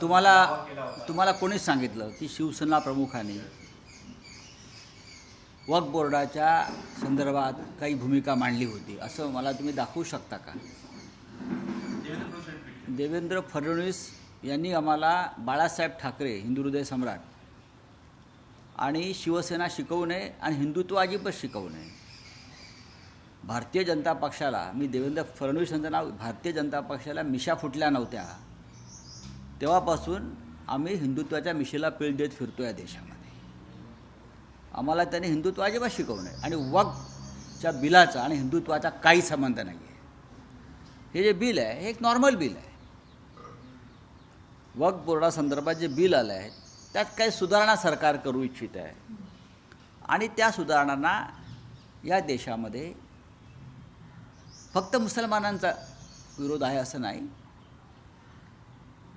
तुम्हाला तुम्हाला कोणीच सांगितलं की शिवसेना प्रमुखाने वक्फ बोर्डाच्या संदर्भात काही भूमिका मांडली होती? असं मला तुम्ही दाखवू शकता का? देवेंद्र फडणवीस यांनी आम्हाला बाळासाहेब ठाकरे हिंदू हृदय सम्राट आणि शिवसेना शिकवू नये आणि हिंदुत्व अजिबात शिकवू नये भारतीय जनता पक्षाला मी देवेंद्र फडणवीस यांचं नाव भारतीय जनता पक्षाला मिशा फुटल्या नव्हत्या. तेव्हापासून आम्ही हिंदुत्वाच्या मिशेला पीळ देत फिरतो या देशामध्ये. आम्हाला त्यांनी हिंदुत्व अजिबात शिकवू नये. आणि वक्फच्या बिलाचा आणि हिंदुत्वाचा काही संबंध नाही आहे हे जे बिल आहे हे एक नॉर्मल बिल आहे. वक्फ बोर्डासंदर्भात जे बिल आलं आहे त्यात काही सुधारणा सरकार करू इच्छित आहे. आणि त्या सुधारणांना या देशामध्ये फक्त मुसलमानांचा विरोध आहे असं नाही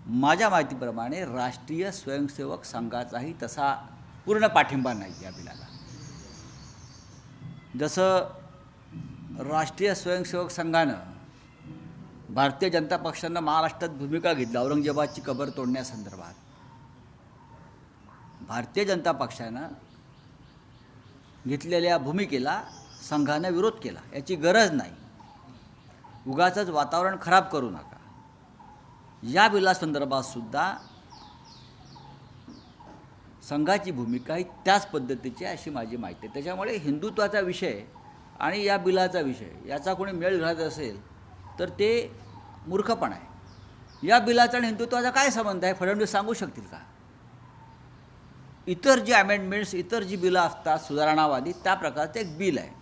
माझ्या माहितीप्रमाणे राष्ट्रीय स्वयंसेवक संघाचाही तसा पूर्ण पाठिंबा नाही या बिलाला. जसं राष्ट्रीय स्वयंसेवक संघानं भारतीय जनता पक्षानं महाराष्ट्रात भूमिका घेतली औरंगजेबाची कबर तोडण्यासंदर्भात. भारतीय जनता पक्षानं घेतलेल्या भूमिकेला संघानं विरोध केला. याची गरज नाही. उगाचंच वातावरण खराब करू नका. या बिलासंदर्भात सुद्धा संघाची भूमिका ही त्याच पद्धतीची अशी माझी माहिती आहे. त्याच्यामुळे हिंदुत्वाचा विषय आणि या बिलाचा विषय याचा कोणी मेळ घालत असेल तर ते मूर्खपण आहे. या बिलाचा आणि हिंदुत्वाचा काय संबंध आहे? फडणवीस सांगू शकतील का? इतर जी अमेंडमेंट्स इतर जी बिलं असतात सुधारणावादी त्या प्रकारचं एक बिल आहे.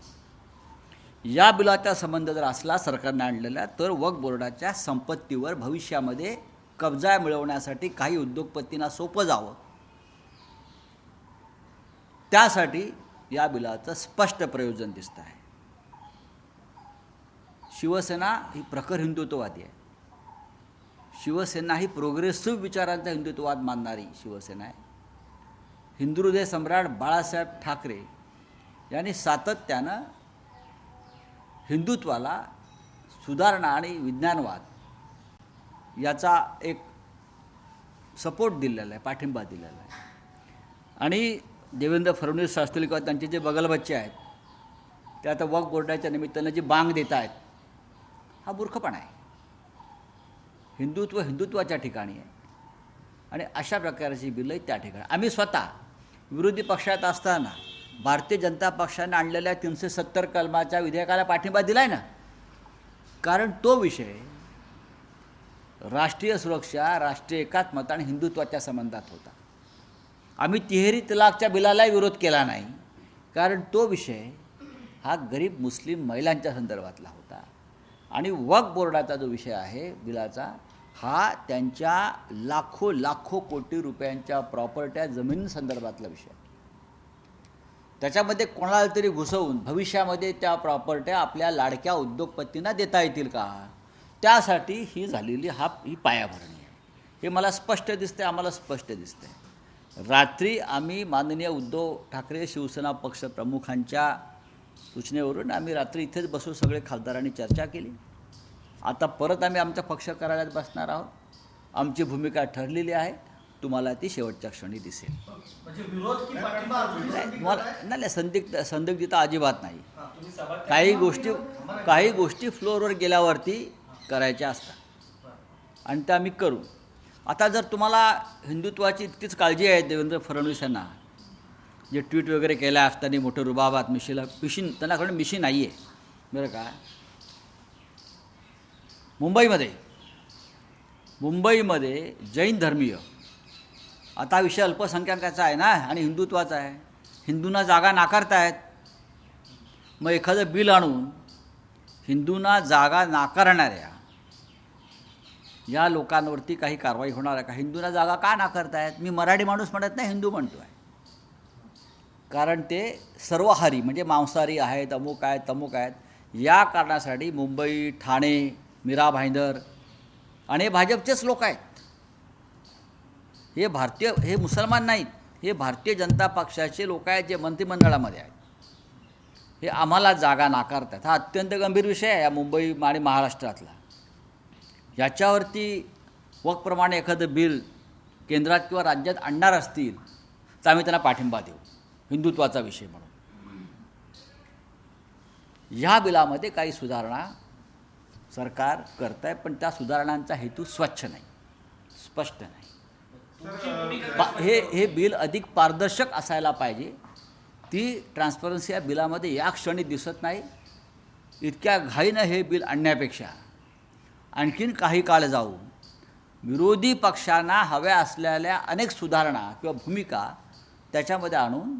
या बिलाचा संबंध जर असला सरकारने आणलेला तर वक्फ बोर्डाच्या संपत्तीवर भविष्यामध्ये कब्जा मिळवण्यासाठी काही उद्योगपतींना सोपं जावं. त्यासाठी या बिलाचं स्पष्ट प्रयोजन दिसतं आहे. शिवसेना ही प्रखर हिंदुत्ववादी आहे. शिवसेना ही प्रोग्रेसिव्ह विचारांचा हिंदुत्ववाद मानणारी शिवसेना आहे. हिंदू हृदय सम्राट बाळासाहेब ठाकरे यांनी सातत्यानं हिंदुत्वाला सुधारणा आणि विज्ञानवाद याचा एक सपोर्ट दिलेला आहे पाठिंबा दिलेला आहे. आणि देवेंद्र फडणवीस असतील किंवा त्यांचे जे बगलबच्चे आहेत ते आता वक बोर्डाच्या निमित्तानं जी बांग देत आहेत हा मूर्खपणा आहे. हिंदुत्व हिंदुत्वाच्या ठिकाणी आहे. आणि अशा प्रकारची बिलं त्या ठिकाणी. आम्ही स्वतः विरोधी पक्षात असताना भारतीय जनता पक्षाने आणलेल्या तीनशे सत्तर कलमाच्या विधेयकाला पाठिंबा दिला आहे ना? कारण तो विषय राष्ट्रीय सुरक्षा राष्ट्रीय एकात्मता आणि हिंदुत्वाच्या संबंधात होता. आम्ही तिहेरी तलाकच्या बिलालाही विरोध केला नाही. कारण तो विषय हा गरीब मुस्लिम महिलांच्या संदर्भातला होता. आणि वक्फ बोर्डाचा जो विषय आहे बिलाचा हा त्यांच्या लाखो लाखो कोटी रुपयांच्या प्रॉपर्ट्या जमीन संदर्भातला विषय. आहे. त्याच्यामध्ये कोणाला तरी घुसवून भविष्यामध्ये त्या प्रॉपर्ट्या आपल्या लाडक्या उद्योगपतींना देता येतील का? त्यासाठी ही झालेली हा ही पायाभरणी आहे. हे मला स्पष्ट दिसते आम्हाला स्पष्ट दिसते रात्री आम्ही माननीय उद्धव ठाकरे शिवसेना पक्ष प्रमुखांच्या सूचनेवरून आम्ही रात्री इथेच बसून सगळे खासदारांनी चर्चा केली. आता परत आम्ही आमच्या पक्ष कार्यालयात बसणार आहोत. आमची भूमिका ठरलेली आहे. तुम्हाला ती शेवटच्या क्षणी दिसेल म्हणजे नाही संदिग्ध तुम्हाला आहे? नाही नाही, संदिग्ध संदिग्धता अजिबात नाही काही. गोष्टी. काही गोष्टी फ्लोअरवर गेल्यावरती करायच्या असतात आणि त्या आम्ही करू आता जर तुम्हाला हिंदुत्वाची इतकीच काळजी आहे देवेंद्र फडणवीस यांना जे ट्विट वगैरे केल्या असताना मोठं रुबाबात मिशीला मिशीन त्यांनाकडे मिशी नाही आहे बरं का मुंबईमध्ये मुंबईमध्ये जैन धर्मीय आता विषय अल्पसंख्याकाचा आहे ना आणि हिंदुत्वाचा आहे. हिंदूंना जागा नाकारतायत. मग एखादं बिल आणून हिंदूंना जागा नाकारणाऱ्या या लोकांवरती काही कारवाई होणार आहे का? हिंदूंना जागा का नाकारतायत? मी मराठी माणूस म्हणत नाही हिंदू म्हणतो आहे कारण ते सर्वहारी म्हणजे मांसाहारी आहेत अमुक आहेत तमुक आहेत. या कारणासाठी मुंबई ठाणे मीरा भाईंदर आणि हे भाजपचेच लोक आहेत. हे भारतीय हे मुसलमान नाहीत. हे भारतीय जनता पक्षाचे लोक आहेत जे मंत्रिमंडळामध्ये आहेत. हे आम्हाला जागा नाकारतात. हा अत्यंत गंभीर विषय आहे या मुंबई आणि महाराष्ट्रातला. याच्यावरती वकप्रमाणे एखादं बिल केंद्रात किंवा राज्यात आणणार असतील तर आम्ही त्यांना पाठिंबा देऊ. हिंदुत्वाचा विषय म्हणून. ह्या बिलामध्ये काही सुधारणा सरकार करत आहे पण त्या सुधारणांचा हेतू स्वच्छ नाही. स्पष्ट नाही. पा हे हे बिल अधिक पारदर्शक असायला पाहिजे. ती ट्रान्सपरन्सी या बिलामध्ये या क्षणी दिसत नाही. इतक्या घाईनं हे बिल आणण्यापेक्षा. आणखीन काही काळ जाऊन विरोधी पक्षांना हव्या असलेल्या अनेक सुधारणा किंवा भूमिका त्याच्यामध्ये आणून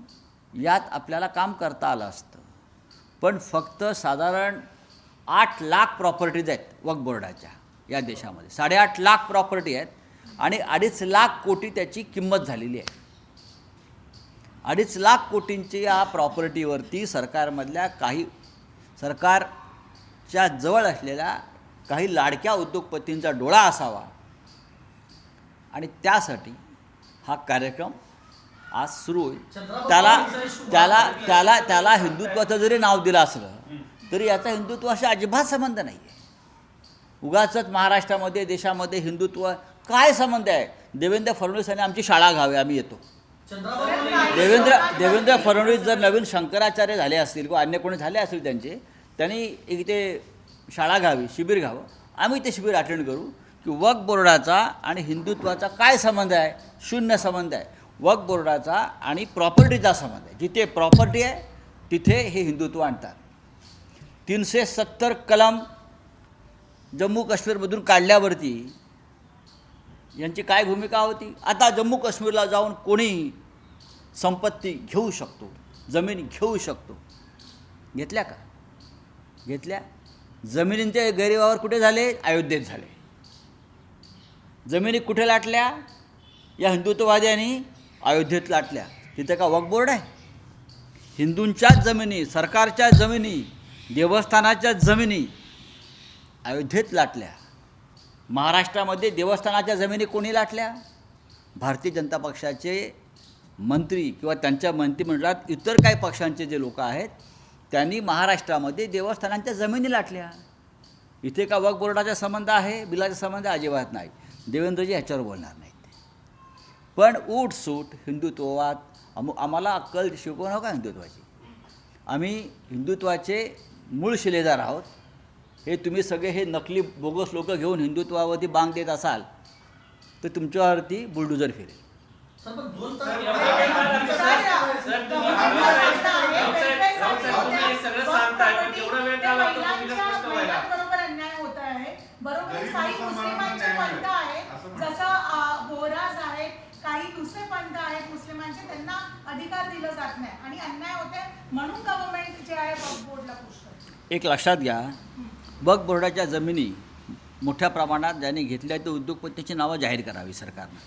यात आपल्याला काम करता आलं असतं. पण फक्त साधारण आठ लाख प्रॉपर्टीज आहेत वक्फ बोर्डाच्या या देशामध्ये. साडेआठ लाख प्रॉपर्टी आहेत. आणि अडीच लाख कोटी त्याची किंमत झालेली आहे. अडीच लाख कोटींची या प्रॉपर्टीवरती सरकारमधल्या काही सरकारच्या जवळ असलेल्या काही लाडक्या उद्योगपतींचा डोळा असावा. आणि त्यासाठी हा कार्यक्रम आज सुरू होईल. त्याला त्याला त्याला त्याला हिंदुत्वाचं जरी नाव दिलं असलं तरी याचा हिंदुत्वाशी अजिबात संबंध नाही आहे उगाचच महाराष्ट्रामध्ये देशामध्ये हिंदुत्व काय संबंध आहे? देवेंद्र फडणवीस यांनी आमची शाळा घ्यावी आम्ही येतो. देवेंद्र देवेंद्र फडणवीस जर नवीन शंकराचार्य झाले असतील किंवा अन्य कोणी झाले असतील त्यांचे त्यांनी एक इथे शाळा घ्यावी शिबिर घ्यावं. आम्ही ते शिबिर अटेंड करू की वक्फ बोर्डाचा आणि हिंदुत्वाचा काय संबंध आहे? शून्य संबंध आहे. वक्फ बोर्डाचा आणि प्रॉपर्टीचा संबंध आहे. जिथे प्रॉपर्टी आहे तिथे हे हिंदुत्व आणतात. तीनशे सत्तर कलम जम्मू काश्मीरमधून काढल्यावरती यांची काय भूमिका होती? आता जम्मू काश्मीरला जाऊन कोणीही संपत्ती घेऊ शकतो? जमीन घेऊ शकतो? घेतल्या का? घेतल्या. जमिनींचे गैरव्यवहार कुठे झाले? अयोध्येत झाले. जमिनी कुठे लाटल्या? या हिंदुत्ववाद्यांनी अयोध्येत लाटल्या. तिथे का वक्फ बोर्ड आहे? हिंदूंच्याच जमिनी सरकारच्या जमिनी देवस्थानाच्या जमिनी अयोध्येत लाटल्या. महाराष्ट्रामध्ये देवस्थानाच्या जमिनी कोणी लाटल्या? भारतीय जनता पक्षाचे मंत्री किंवा त्यांच्या मंत्रिमंडळात इतर काही पक्षांचे जे लोक आहेत त्यांनी महाराष्ट्रामध्ये देवस्थानांच्या जमिनी लाटल्या. इथे का वक्फ बोर्डाचा संबंध आहे बिलाचा संबंध अजिबात नाही. देवेंद्रजी ह्याच्यावर बोलणार नाहीत. पण उठ सूट हिंदुत्वात अमु आम्हाला अक्कल शिकवू नका हो हिंदुत्वाची? आम्ही हिंदुत्वाचे मूळ शिलेदार आहोत. हे तुम्ही सगळे हे नकली बोगस लोक घेऊन हिंदुत्वावरती बांग देत असाल तर तुमच्यावरती बुलडुजर फिरेल. हे काही दुसरे पंथ आहेत मुस्लिमांचे त्यांना अधिकार दिला जात नाही आणि अन्याय होते म्हणून गव्हर्नमेंट जे आहे बोर्डला एक लक्षात घ्या. वक्फ बोर्डाच्या जमिनी मोठ्या प्रमाणात ज्यांनी घेतल्या त्या उद्योगपतींची नावं जाहीर करावी सरकारनं.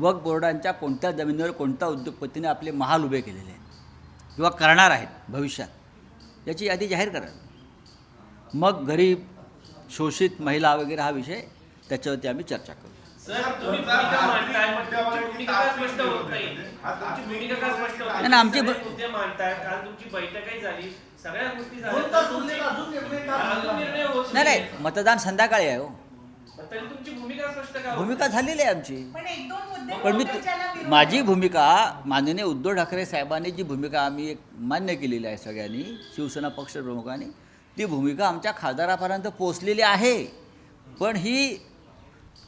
वक्फ बोर्डांच्या कोणत्या जमिनीवर कोणत्या उद्योगपतीने आपले महाल उभे केलेले आहेत किंवा करणार आहेत भविष्यात याची यादी जाहीर करावी. मग गरीब शोषित महिला वगैरे हा विषय त्याच्यावरती आम्ही चर्चा करू. आमची सगळ्या गोष्टी नाही. नाही मतदान संध्याकाळी आहे हो. पण तरी तुमची भूमिका झालेली आहे आमची. पण एक दोन मुद्दे पण मी माझी. भूमिका माननीय उद्धव ठाकरे साहेबांनी जी भूमिका आम्ही एक मान्य केलेली आहे सगळ्यांनी शिवसेना पक्षप्रमुखांनी ती भूमिका आमच्या खासदारापर्यंत पोचलेली आहे. पण ही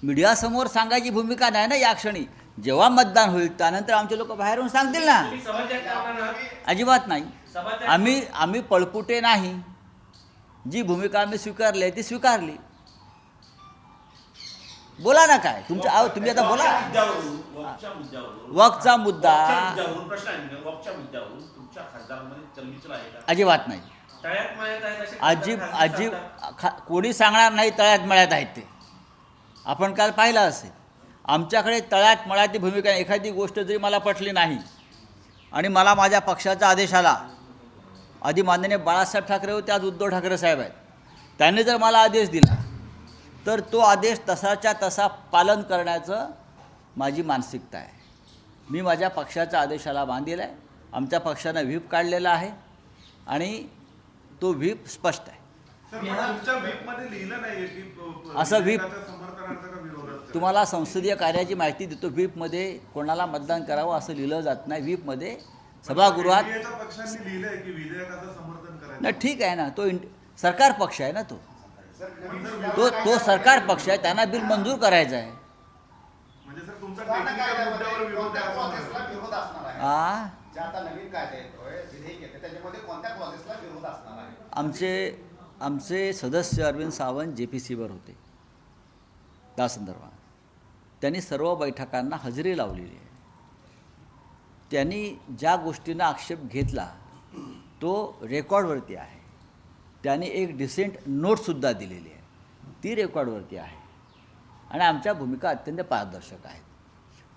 मीडियासमोर सांगायची भूमिका नाही ना या क्षणी. जेव्हा मतदान होईल त्यानंतर आमचे लोक बाहेरून सांगतील ना? अजिबात नाही. आम्ही आम्ही पळपुटे नाही. जी भूमिका आम्ही स्वीकारली आहे ती स्वीकारली. बोला ना काय? तुमचं आहो तुम्ही आता बोला. वक्फचा मुद्दा. तुमच्या अजिबात नाही. अजीब अजीब कोणी सांगणार नाही तळ्यात मळ्यात आहेत ते. आपण काल पाहिलं असेल. आमच्याकडे तळ्यात मळ्याची भूमिका. एखादी गोष्ट जरी मला पटली नाही आणि मला माझ्या पक्षाचा आदेश आला आधी माननीय बाळासाहेब ठाकरे होते आज उद्धव ठाकरे साहेब आहेत. त्यांनी जर मला आदेश दिला तर तो आदेश तसाच्या तसा पालन करण्याचं माझी मानसिकता आहे. मी माझ्या पक्षाच्या आदेशाला बांधील आहे. आमच्या पक्षानं व्हीप काढलेला आहे आणि तो व्हीप स्पष्ट आहे. असं व्हीप- तुम्हाला संसदीय कार्याची माहिती देतो. व्हीपमध्ये कोणाला मतदान करावं असं लिहिलं जात नाही. व्हीपमध्ये सभागृहात NDA च्या पक्षांनी लिहिलंय की विधेयकाचं समर्थन करायचं. नाही ठीक आहे ना. तो सरकार पक्ष आहे ना तो. तो तो सरकार पक्ष आहे. त्यांना बिल मंजूर करायचं आहे. म्हणजे आहे? आमचे आमचे सदस्य अरविंद सावंत जे पी सीवर होते. त्या संदर्भात. त्यांनी सर्व बैठकांना हजेरी लावलेली आहे. त्यांनी ज्या गोष्टींना आक्षेप घेतला तो रेकॉर्डवरती आहे. त्यांनी एक डिसेंट नोटसुद्धा दिलेली आहे. ती रेकॉर्डवरती आहे. आणि आमच्या भूमिका अत्यंत पारदर्शक आहेत.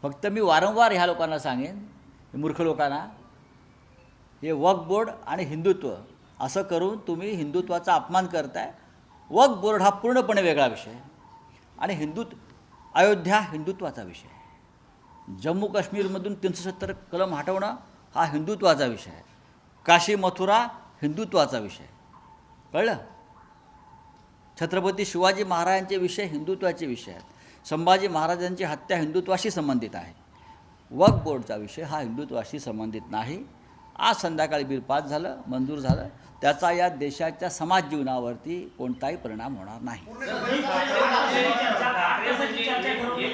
फक्त मी वारंवार ह्या लोकांना सांगेन मूर्ख लोकांना हे वक्फ बोर्ड आणि हिंदुत्व असं करून तुम्ही हिंदुत्वाचा अपमान करताय. वक्फ बोर्ड हा पूर्णपणे वेगळा विषय. आणि हिंदुत्व अयोध्या हिंदुत्वाचा विषय आहे. जम्मू काश्मीरमधून तीनशे सत्तर कलम हटवणं हा हिंदुत्वाचा विषय आहे. काशी मथुरा हिंदुत्वाचा विषय कळलं? छत्रपती शिवाजी महाराजांचे विषय हिंदुत्वाचे विषय आहेत. संभाजी महाराजांची हत्या हिंदुत्वाशी संबंधित आहे. वक बोर्डचा विषय हा हिंदुत्वाशी संबंधित नाही. आज संध्याकाळी बिल पास झालं मंजूर झालं. त्याचा या देशाच्या समाज जीवनावरती कोणताही परिणाम होणार नाही.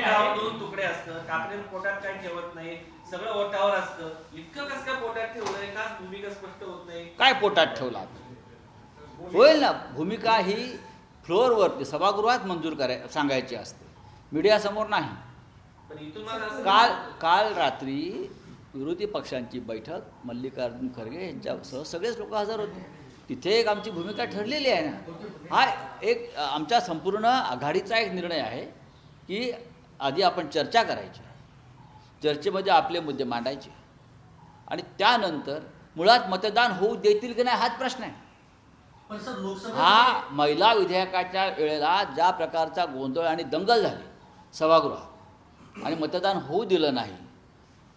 दोन तुकडे असतं. पोटात काय ठेवत नाही. सगळं ओटावर असतं. इतकं कसं काय पोटात ठेवलंय? का भूमिका स्पष्ट होत नाही? काय पोटात ठेवला होईल ना. भूमिका ही फ्लोअरवरती सभागृहात मंजूर कराय सांगायची असते. मीडियासमोर नाही. काल काल रात्री विरोधी पक्षांची बैठक मल्लिकार्जुन खरगे यांच्यासह सगळेच लोक हजर होते. तिथे एक आमची भूमिका ठरलेली आहे ना. हा एक आमच्या संपूर्ण आघाडीचा एक निर्णय आहे की आधी आपण चर्चा करायची. चर्चेमध्ये आपले मुद्दे मांडायचे. आणि त्यानंतर मुळात मतदान होऊ देतील की नाही हाच प्रश्न आहे. पण सर लोकसभेत हा महिला विधेयकाच्या वेळेला ज्या प्रकारचा गोंधळ आणि दंगल झाली सभागृहात आणि मतदान होऊ दिलं नाही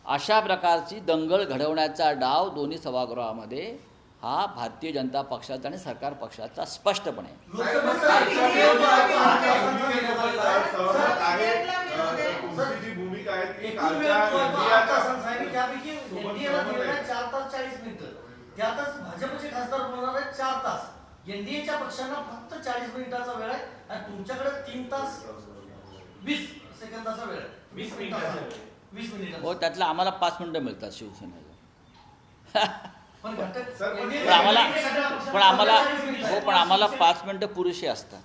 अशा प्रकारची दंगल घडवण्याचा डाव दोन्ही सभागृहामध्ये हा भारतीय जनता पक्षाचा आणि सरकार पक्षाचा स्पष्टपणे तुमची जी भूमिका आहे ती कालच्या इंडियाच्या- त्यापैकी एनडीएला दिलेला चार तास चाळीस मिनिटं. त्यातच भाजपचे खासदार बोलणार आहेत चार तास. एनडीएच्या पक्षांना फक्त चाळीस मिनिटाचा वेळ आहे आणि तुमच्याकडे तीन तास वीस सेकंदाचा वेळ आहे. वीस मिनिटाचा वेळ. वीस मिनिटाचा हो त्यातलं आम्हाला पाच मिनटं मिळतात शिवसेनेला. पण आम्हाला पण आम्हाला 45 मिनिटं हो. पण आम्हाला पाच मिनटं पुरेशी असतात.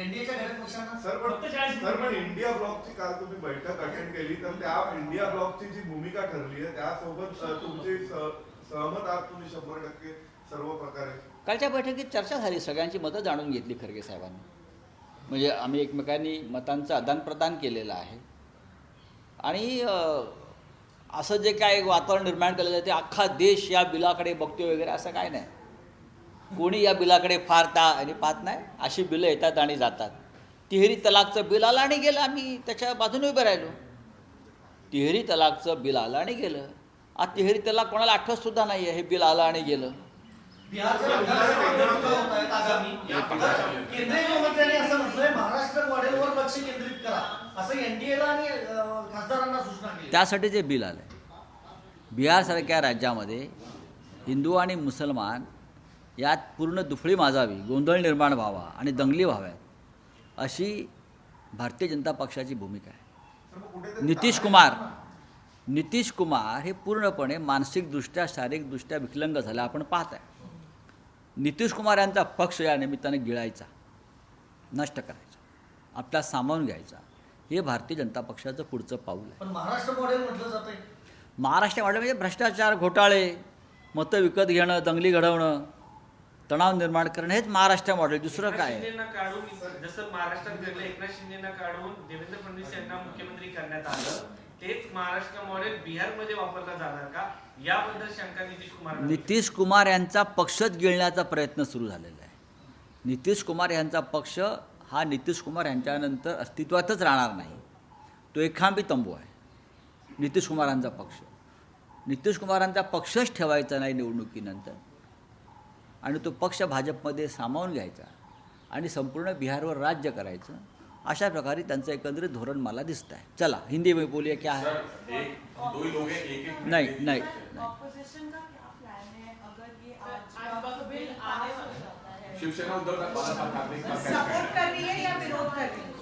एनडीएच्या घटक पक्षांना सर पण सर पण इंडिया ब्लॉकची काल तुम्ही बैठक अटेंड केली तर त्या इंडिया ब्लॉकची जी भूमिका ठरली आहे त्यासोबत अ, तुमची स- सहमत आहात तुम्ही शंभर टक्के सर्व प्रकारे? कालच्या बैठकीत चर्चा झाली सगळ्यांची मतं जाणून घेतली खरगे साहेबांनी. म्हणजे आम्ही एकमेकांनी मतांचं आदानप्रदान केलेलं आहे. आणि अ, असं जे काय एक वातावरण निर्माण केलं जाते अख्खा देश या बिलाकडे बघतोय वगैरे असं काय नाही. कोणी या बिलाकडे फार ता आणि पाहत नाही अशी बिलं येतात आणि जातात. तिहेरी तलाकचं बिल आलं आणि गेलं आम्ही त्याच्या बाजूने उभे राहिलो. तिहेरी तलाकचं बिल आलं आणि गेलं. आज तिहेरी तलाक कोणाला आठवत सुद्धा नाही आहे हे बिल आलं आणि गेलं. त्यासाठी जे बिल आलं आहे बिहारसारख्या राज्यामध्ये हिंदू आणि मुसलमान यात पूर्ण दुफळी माजावी गोंधळ निर्माण व्हावा आणि दंगली व्हाव्यात अशी भारतीय जनता पक्षाची भूमिका आहे. नितीश कुमार नितीश कुमार हे पूर्णपणे मानसिकदृष्ट्या शारीरिकदृष्ट्या विकलंग झाले. आपण पाहत आहे नितीश कुमार यांचा पक्ष या निमित्ताने गिळायचा नष्ट करायचा आपला सामावून घ्यायचा. हे भारतीय जनता पक्षाचं पुढचं पाऊल आहे. पण महाराष्ट्र मॉडेल म्हटलं जातंय. महाराष्ट्रामध्ये म्हणजे भ्रष्टाचार घोटाळे मतं विकत घेणं दंगली घडवणं तणाव निर्माण करणं हेच महाराष्ट्र मॉडेल दुसरं काय? जसं महाराष्ट्रात घडलं एकनाथ शिंदेना काढून देवेंद्र फडणवीस यांना मुख्यमंत्री करण्यात आलं तेच महाराष्ट्र मॉडेल बिहारमध्ये वापरला जाणार का? याबद्दल शंका नितीश कुमार नितीश कुमार यांचा पक्षच गिळण्याचा प्रयत्न सुरू झालेला आहे. नितीश कुमार यांचा पक्ष हा नितीश कुमार यांच्यानंतर अस्तित्वातच राहणार नाही. तो एखांबी तंबू आहे. नितीश कुमारांचा पक्ष. नितीश कुमारांचा पक्षच ठेवायचा नाही निवडणुकीनंतर. आणि तो पक्ष भाजपमध्ये सामावून घ्यायचा आणि संपूर्ण बिहारवर राज्य करायचं अशा प्रकारे त्यांचं एकंदरीत धोरण मला दिसत आहे. चला हिंदी में बोलिए क्या है नाही नाही.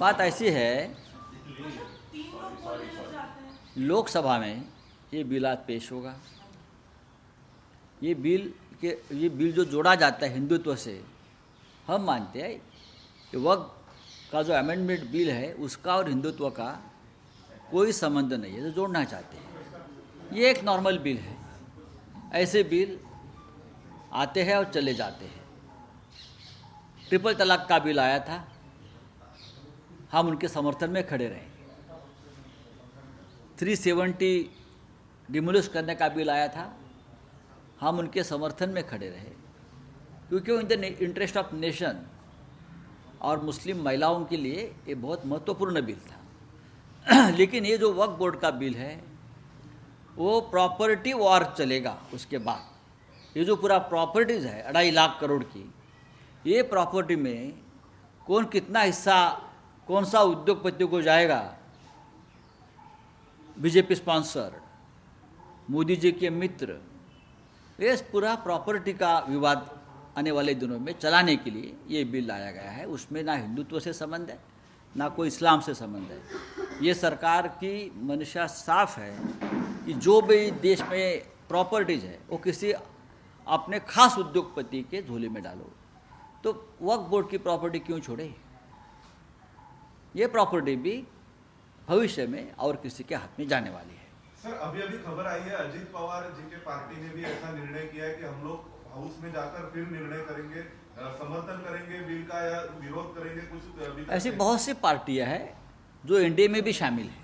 बात ऐसी है लोकसभा में ये बिल आज पेश होगा। ये बिल के ये बिल जो जोड़ा जाता है हिंदुत्व से, हम मानते हैं कि वक्त का जो अमेंडमेंट बिल है, उसका और हिंदुत्व का कोई संबंध नहीं है, जो जोड़ना चाहते हैं। ये एक नॉर्मल बिल है। ऐसे बिल आते हैं और चले जाते हैं। ट्रिपल तलाक का बिल आया था। हम उनके समर्थन में खड़े रहे। 370 डिमोलिश करने का बिल आया था। हम उनके समर्थन में खड़े रहे। क्योंकि in the interest of nation और मुस्लिम महिलाओं के लिए ये बहुत महत्वपूर्ण बिल था। लेकिन ये जो वक्फ बोर्ड का बिल है, वो प्रॉपर्टी वॉर चलेगा उसके बाद। ये जो पूरा प्रॉपर्टीज़ है, अढ़ाई लाख करोड़ की, ये प्रॉपर्टी में कौन कितना हिस्सा कौन सा उद्योगपति को जाएगा? बीजेपी स्पॉन्सर मोदी जी के मित्र ये पूरा प्रॉपर्टी का विवाद आने वाले दिनों में चलाने के लिए ये बिल लाया गया है। उसमें ना हिंदुत्व से संबंध है, ना कोई इस्लाम से संबंध है। ये सरकार की मंशा साफ़ है कि जो भी देश में प्रॉपर्टीज़ है, वो किसी अपने खास उद्योगपति के झोले में डालो। तो वक्फ बोर्ड की प्रॉपर्टी क्यों छोड़े? ये प्रॉपर्टी भी भविष्य में और किसी के हाथ में जाने वाली है। सर अभी अभी खबर आई है अजीत पवार जी के पार्टी ने भी ऐसा निर्णय किया है कि हम लोग हाउस में जाकर फिर निर्णय करेंगे समर्थन करेंगे बिल का या विरोध करेंगे कुछ ऐसी बहुत सी पार्टियाँ हैं जो एनडीए में भी शामिल हैं।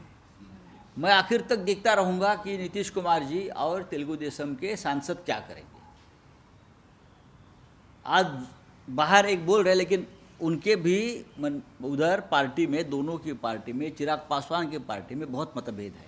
मैं आखिर तक देखता रहूँगा कि नीतीश कुमार जी और तेलुगु देशम के सांसद क्या करेंगे। आज बाहर एक बोल रहे लेकिन उनके भी मन उधर पार्टी में दोनों की पार्टी में चिराग पासवान की पार्टी में बहुत मतभेद है।